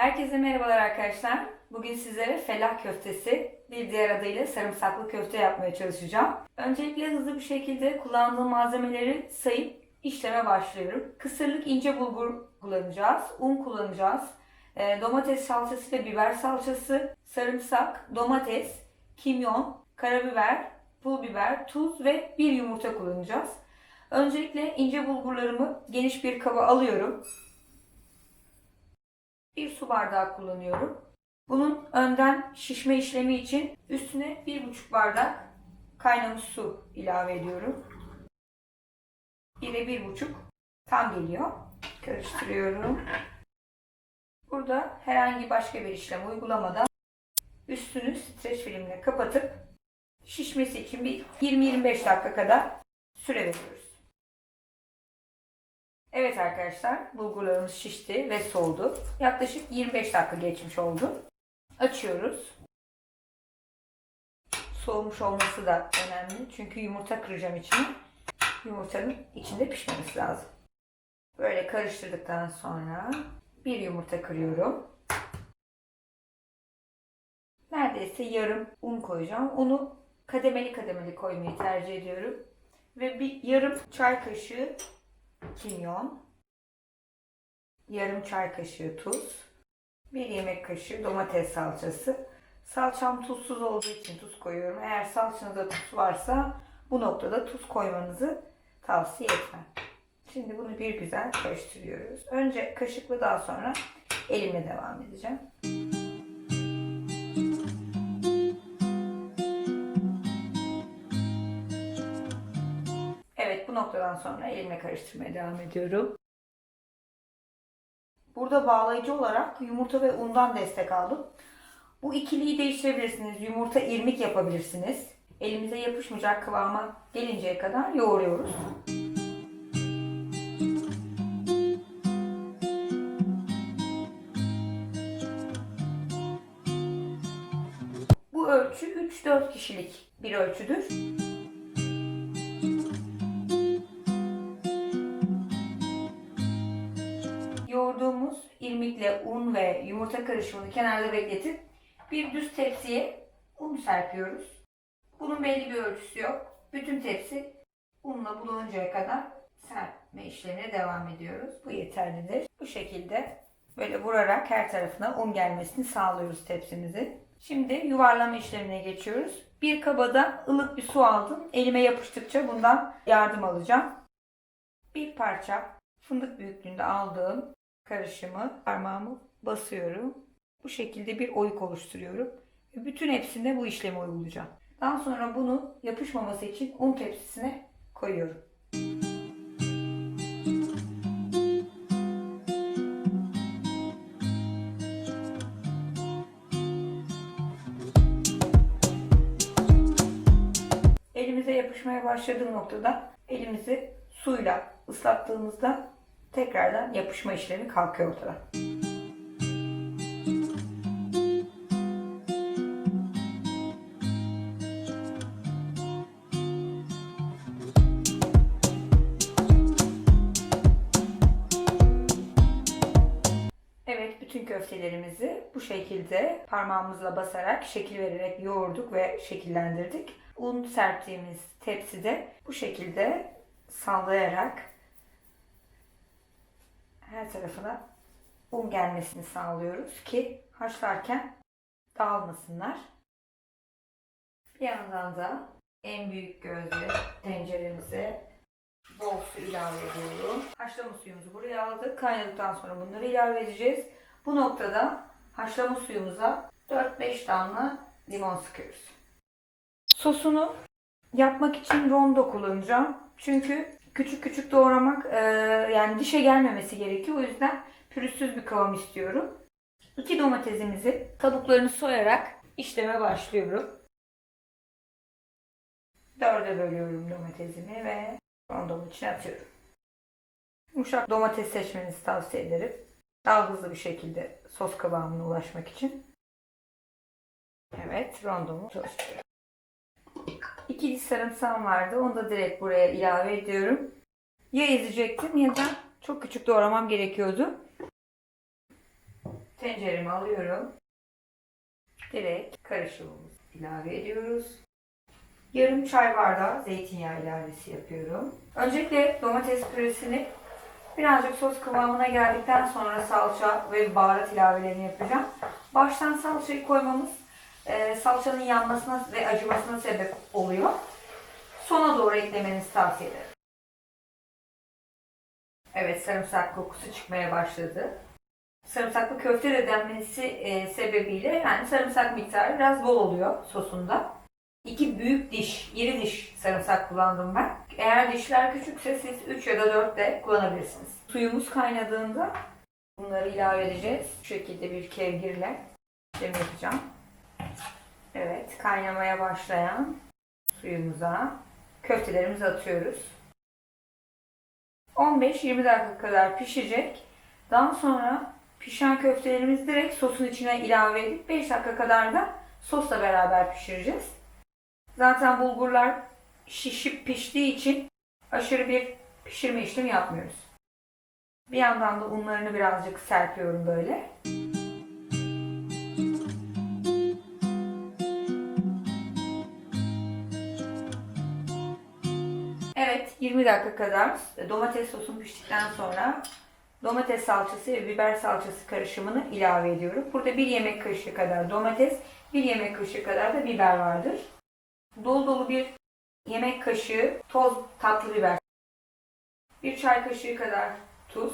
Herkese merhabalar arkadaşlar. Bugün sizlere fellah köftesi, bir diğer adıyla sarımsaklı köfte yapmaya çalışacağım. Öncelikle hızlı bir şekilde kullandığım malzemeleri sayıp işleme başlıyorum. Kısırlık ince bulgur kullanacağız, un kullanacağız, e, domates salçası ve biber salçası, sarımsak, domates, kimyon, karabiber, pul biber, tuz ve bir yumurta kullanacağız. Öncelikle ince bulgurlarımı geniş bir kaba alıyorum. Bir su bardağı kullanıyorum. Bunun önden şişme işlemi için üstüne bir buçuk bardak kaynamış su ilave ediyorum. Bir buçuk tam geliyor. Karıştırıyorum. Burada herhangi başka bir işlem uygulamadan üstünü streç filmle kapatıp şişmesi için bir 20-25 dakika kadar süre veriyoruz. Evet arkadaşlar bulgurlarımız şişti ve soğudu. Yaklaşık 25 dakika geçmiş oldu. Açıyoruz. Soğumuş olması da önemli. Çünkü yumurta kıracağım içine. Yumurtanın içinde pişmesi lazım. Böyle karıştırdıktan sonra bir yumurta kırıyorum. Neredeyse yarım un koyacağım. Unu kademeli kademeli koymayı tercih ediyorum. Ve bir yarım çay kaşığı kimyon, yarım çay kaşığı tuz, bir yemek kaşığı domates salçası. Salçam tuzsuz olduğu için tuz koyuyorum. Eğer salçanızda tuz varsa bu noktada tuz koymanızı tavsiye etmem. Şimdi bunu bir güzel karıştırıyoruz. Önce kaşıkla daha sonra elimle devam edeceğim. Bu noktadan sonra elimle karıştırmaya devam ediyorum. Burada bağlayıcı olarak yumurta ve undan destek aldım. Bu ikiliyi değiştirebilirsiniz. Yumurta irmik yapabilirsiniz. Elimize yapışmayacak kıvama gelinceye kadar yoğuruyoruz. Bu ölçü 3-4 kişilik bir ölçüdür. İrmikle un ve yumurta karışımını kenarda bekletip bir düz tepsiye un serpiyoruz. Bunun belli bir ölçüsü yok. Bütün tepsi unla bulununcaya kadar serpme işlemine devam ediyoruz. Bu yeterlidir. Bu şekilde böyle vurarak her tarafına un gelmesini sağlıyoruz tepsimizi. Şimdi yuvarlama işlemine geçiyoruz. Bir kabada ılık bir su aldım. Elime yapıştıkça bundan yardım alacağım. Bir parça fındık büyüklüğünde aldığım karışımı parmağımı basıyorum. Bu şekilde bir oyuk oluşturuyorum. Ve bütün hepsinde bu işlemi uygulayacağım. Daha sonra bunu yapışmaması için un tepsisine koyuyorum. Elimize yapışmaya başladığı noktada elimizi suyla ıslattığımızda tekrardan yapışma işlemi kalkıyor ortadan. Evet, bütün köftelerimizi bu şekilde parmağımızla basarak, şekil vererek yoğurduk ve şekillendirdik. Un serptiğimiz tepside bu şekilde sallayarak her tarafına un gelmesini sağlıyoruz ki haşlarken dağılmasınlar. Bir yandan da en büyük gözlü tenceremize bol su ilave ediyorum. Haşlama suyumuzu buraya aldık. Kaynadıktan sonra bunları ilave edeceğiz. Bu noktada haşlama suyumuza 4-5 damla limon sıkıyoruz. Sosunu yapmak için rondo kullanacağım. Çünkü küçük küçük doğramak e, yani dişe gelmemesi gerekiyor. O yüzden pürüzsüz bir kıvam istiyorum. İki domatesimizi kabuklarını soyarak işleme başlıyorum. Dörde bölüyorum domatesimi ve rondomun içine atıyorum. Yumuşak domates seçmenizi tavsiye ederim. Daha hızlı bir şekilde sos kıvamına ulaşmak için. Evet, rondomu çalıştırıyorum. İki diş sarımsağım vardı. Onu da direkt buraya ilave ediyorum. Ya ezecektim ya da çok küçük doğramam gerekiyordu. tenceremi alıyorum. Direkt karışımımızı ilave ediyoruz. Yarım çay bardağı zeytinyağı ilavesi yapıyorum. Öncelikle domates püresini birazcık sos kıvamına geldikten sonra salça ve baharat ilavelerini yapacağım. Baştan salçayı koymamız e, salçanın yanmasına ve acımasına sebep oluyor. Sona doğru eklemenizi tavsiye ederim. Evet sarımsak kokusu çıkmaya başladı. Sarımsaklı köfte de denmesi e, sebebiyle yani sarımsak miktarı biraz bol oluyor sosunda. İki büyük diş, iri diş sarımsak kullandım ben. Eğer dişler küçükse siz 3 ya da 4 de kullanabilirsiniz. Suyumuz kaynadığında bunları ilave edeceğiz. Şu şekilde bir kevgirle işlem yapacağım. Evet, kaynamaya başlayan suyumuza köftelerimizi atıyoruz. 15-20 dakika kadar pişecek. Daha sonra pişen köftelerimizi direkt sosun içine ilave edip 5 dakika kadar da sosla beraber pişireceğiz. Zaten bulgurlar şişip piştiği için aşırı bir pişirme işlemi yapmıyoruz. Bir yandan da unlarını birazcık serpiyorum böyle. Evet 20 dakika kadar domates sosum piştikten sonra domates salçası ve biber salçası karışımını ilave ediyorum. Burada bir yemek kaşığı kadar domates, bir yemek kaşığı kadar da biber vardır. Dolu dolu bir yemek kaşığı toz tatlı biber, bir çay kaşığı kadar tuz,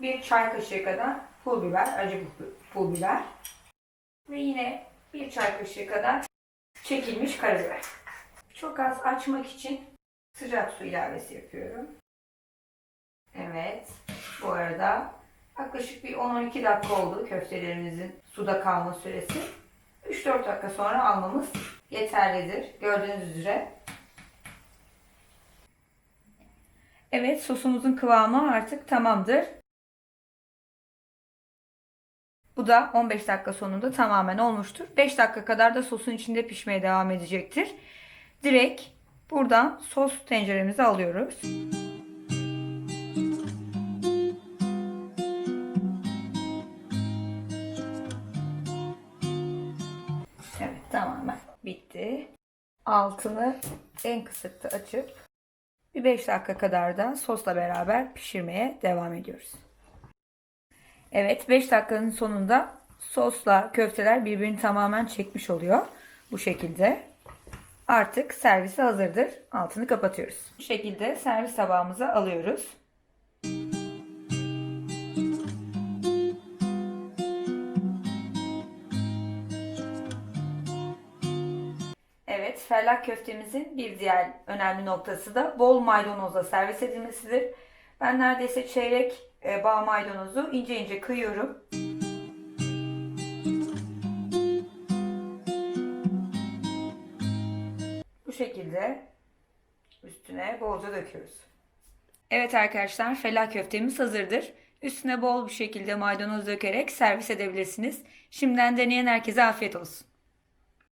bir çay kaşığı kadar pul biber, acı pul biber ve yine bir çay kaşığı kadar çekilmiş karabiber. Çok az açmak için sıcak su ilavesi yapıyorum. Evet. Bu arada yaklaşık bir 10-12 dakika oldu köftelerimizin suda kalma süresi. 3-4 dakika sonra almamız yeterlidir. Gördüğünüz üzere. Evet sosumuzun kıvamı artık tamamdır. Bu da 15 dakika sonunda tamamen olmuştur. 5 dakika kadar da sosun içinde pişmeye devam edecektir. Direkt buradan sos tenceremize alıyoruz. Evet tamamen bitti. Altını en kısıkta açıp bir 5 dakika kadar da sosla beraber pişirmeye devam ediyoruz. Evet 5 dakikanın sonunda sosla köfteler birbirini tamamen çekmiş oluyor. Bu şekilde. Artık servise hazırdır. Altını kapatıyoruz. Bu şekilde servis tabağımıza alıyoruz. Evet, fellah köftemizin bir diğer önemli noktası da bol maydanozla servis edilmesidir. Ben neredeyse çeyrek e, bağ maydanozu ince ince kıyıyorum. Bu şekilde üstüne bolca döküyoruz. Evet arkadaşlar, fellah köftemiz hazırdır. Üstüne bol bir şekilde maydanoz dökerek servis edebilirsiniz. Şimdiden deneyen herkese afiyet olsun.